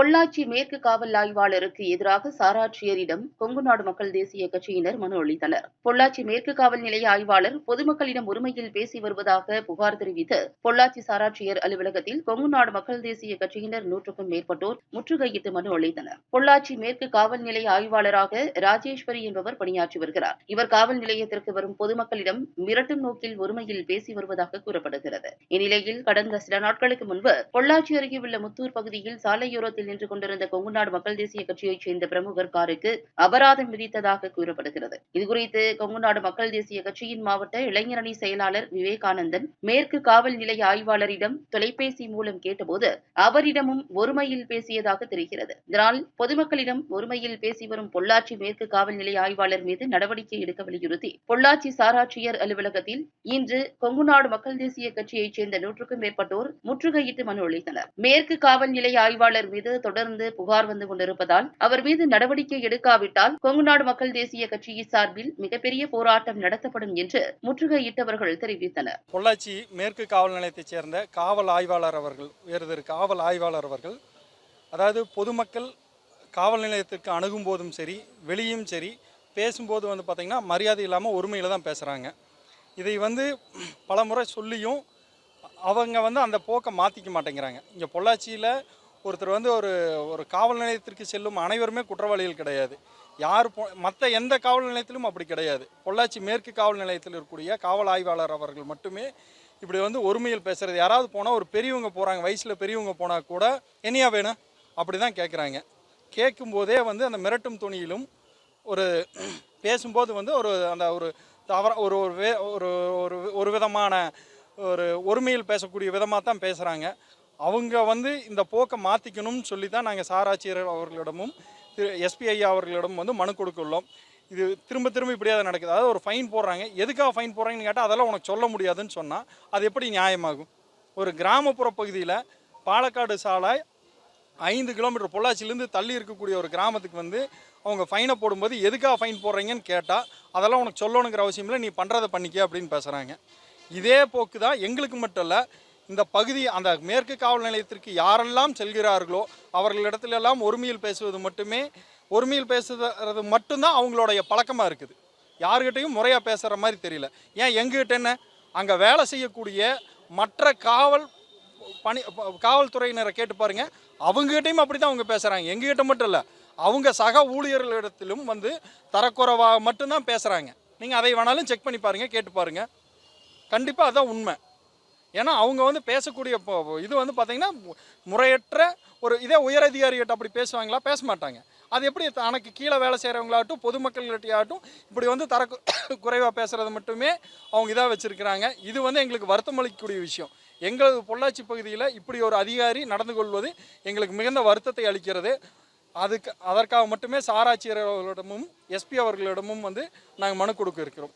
பொள்ளாச்சி மேற்கு காவல் ஆய்வாளருக்கு எதிராக சாராட்சியரிடம் கொங்கு நாடு மக்கள் தேசிய கட்சியினர் மனு அளித்தனர். பொள்ளாச்சி மேற்கு காவல் நிலைய ஆய்வாளர் பொதுமக்களிடம் உரிமையில் பேசி வருவதாக புகார் தெரிவித்து பொள்ளாச்சி சாராட்சியர் அலுவலகத்தில் கொங்கு நாடு மக்கள் தேசிய கட்சியினர் நூற்றுக்கும் மேற்பட்டோர் முற்றுகையிட்டு மனு அளித்தனர். பொள்ளாச்சி மேற்கு காவல் நிலைய ஆய்வாளராக ராஜேஸ்வரி என்பவர் பணியாற்றி வருகிறார். இவர் காவல் நிலையத்திற்கு வரும் பொதுமக்களிடம் மிரட்டும் நோக்கில் ஒருமையில் பேசி வருவதாக கூறப்படுகிறது. இந்நிலையில் கடந்த சில நாட்களுக்கு முன்பு பொள்ளாச்சி அருகே உள்ள முத்தூர் பகுதியில் சாலையோரத்தில் நின்று கொண்டிருந்த கொங்குநாடு மக்கள் தேசிய கட்சியைச் சேர்ந்த பிரமுகர் காருக்கு அபராதம் விதித்ததாக கூறப்படுகிறது. இதுகுறித்து கொங்குநாடு மக்கள் தேசிய கட்சியின் மாவட்ட இளைஞரணி செயலாளர் விவேகானந்தன் மேற்கு காவல் நிலைய ஆய்வாளரிடம் தொலைபேசி மூலம் கேட்டபோது அவரிடமும் ஒருமையில் பேசியதாக தெரிகிறது. இதனால் பொதுமக்களிடம் ஒருமையில் பேசி வரும் பொள்ளாச்சி மேற்கு காவல் நிலைய ஆய்வாளர் மீது நடவடிக்கை எடுக்க வலியுறுத்தி பொள்ளாச்சி சாராட்சியர் அலுவலகத்தில் இன்று கொங்குநாடு மக்கள் தேசிய கட்சியைச் சேர்ந்த நூற்றுக்கும் மேற்பட்டோர் முற்றுகையிட்டு மனு அளித்தனர். மேற்கு காவல் நிலைய ஆய்வாளர் மீது தொடர்ந்து புகார் வந்து கொண்டிருப்பதால் அவர் மீது நடவடிக்கை எடுக்காவிட்டால் கொங்குநாடு மக்கள் தேசிய கட்சியின் சார்பில் மிகப்பெரிய போராட்டம் நடத்தப்படும் என்று முற்றுகையிட்டவர்கள் தெரிவித்தனர். பொள்ளாச்சி மேற்கு காவல் நிலையத்தைச் சேர்ந்த காவல் ஆய்வாளர் அவர்கள் வேறு காவல் ஆய்வாளர் அவர்கள் அதாவது பொதுமக்கள் காவல் நிலையத்திற்கு அணுகும் போதும் சரி வெளியும் சரி பேசும்போது வந்து பார்த்திங்கன்னா மரியாதை இல்லாமல் ஒருமையில் தான் பேசுகிறாங்க இதை வந்து பலமுறை சொல்லியும் அவங்க வந்து அந்த போக்கை மாற்றிக்க மாட்டேங்கிறாங்க. இங்கே பொள்ளாச்சியில் ஒருத்தர் வந்து ஒரு ஒரு காவல் நிலையத்திற்கு செல்லும் அனைவருமே குற்றவாளிகள் கிடையாது. யார் போ மற்ற எந்த காவல் நிலையத்திலும் அப்படி கிடையாது. பொள்ளாச்சி மேற்கு காவல் நிலையத்தில் இருக்கக்கூடிய காவல் ஆய்வாளர் அவர்கள் மட்டுமே இப்படி வந்து ஒருமையில் பேசுகிறது யாராவது போனால் ஒரு பெரியவங்க போகிறாங்க வயசில் பெரியவங்க போனால் கூட என்னையா வேணும்? அப்படி தான் கேட்குறாங்க கேட்கும்போதே வந்து அந்த மிரட்டும் துணியிலும் ஒரு பேசும்போது வந்து ஒரு அந்த ஒரு தவற ஒரு ஒரு வே ஒரு ஒரு ஒரு விதமான ஒரு ஒருமையில் பேசக்கூடிய விதமாக தான் பேசுகிறாங்க அவங்க வந்து இந்த போக்கை மாற்றிக்கணும்னு சொல்லி தான் நாங்கள் சாராட்சியர் அவர்களிடமும் திரு எஸ்பிஐ அவர்களிடம் வந்து மனு கொடுக்குள்ளோம் இது திரும்ப திரும்ப இப்படியே தான் நடக்குது. அதாவது ஒரு ஃபைன் போடுறாங்க. எதுக்காக ஃபைன் போடுறாங்கன்னு கேட்டால் அதெல்லாம் உனக்கு சொல்ல முடியாதுன்னு சொன்னால் அது எப்படி நியாயமாகும்? ஒரு கிராமப்புற பகுதியில் பாலக்காடு சாலை ஐந்து கிலோமீட்டர் பொள்ளாச்சிலேருந்து தள்ளி இருக்கக்கூடிய ஒரு கிராமத்துக்கு வந்து அவங்க ஃபைனை போடும்போது எதுக்காக ஃபைன் போடுறீங்கன்னு கேட்டால் அதெல்லாம் உனக்கு சொல்லணுங்கிற அவசியம் இல்லை நீ பண்ணுறதை பண்ணிக்க அப்படின்னு பேசுகிறாங்க இதே போக்கு தான் எங்களுக்கு மட்டும் இல்லை இந்த பகுதி அந்த மேற்கு காவல் நிலையத்திற்கு யாரெல்லாம் செல்கிறார்களோ அவர்களிடத்திலெல்லாம் ஒருமையில் பேசுவது மட்டுமே ஒருமையில் பேசுகிறது மட்டும்தான் அவங்களுடைய பழக்கமாக இருக்குது. யாருக்கிட்டையும் முறையாக பேசுகிற மாதிரி தெரியல. ஏன் எங்ககிட்ட என்ன? அங்கே வேலை செய்யக்கூடிய மற்ற காவல் பணி காவல்துறையினரை கேட்டு பாருங்கள் அவங்ககிட்டையும் அப்படி தான் அவங்க பேசுகிறாங்க எங்ககிட்ட மட்டும் இல்லை அவங்க சக ஊழியர்களிடத்திலும் வந்து தரக்குறைவாக மட்டும்தான் பேசுகிறாங்க நீங்கள் அதை வேணாலும் செக் பண்ணி பாருங்கள் கேட்டு பாருங்கள் கண்டிப்பாக அதுதான் உண்மை. ஏன்னா அவங்க வந்து பேசக்கூடிய இது வந்து பார்த்திங்கன்னா முறையற்ற ஒரு இதே உயரதிகாரிகிட்ட அப்படி பேசுவாங்களா? பேச மாட்டாங்க. அது எப்படி தனக்கு கீழே வேலை செய்கிறவங்களாகட்டும் பொதுமக்கள்கிட்டையாகட்டும் இப்படி வந்து தர குறைவாக பேசுகிறது மட்டுமே அவங்க இதாக வச்சுருக்கிறாங்க. இது வந்து எங்களுக்கு வருத்தம் அளிக்கக்கூடிய விஷயம். எங்களது பொள்ளாச்சி பகுதியில் இப்படி ஒரு அதிகாரி நடந்து கொள்வது எங்களுக்கு மிகுந்த வருத்தத்தை அளிக்கிறது. அதுக்கு அதற்காக மட்டுமே சாராட்சியர் அவர்களிடமும் எஸ்பி அவர்களிடமும் வந்து நாங்கள் மனு கொடுக்க இருக்கிறோம்.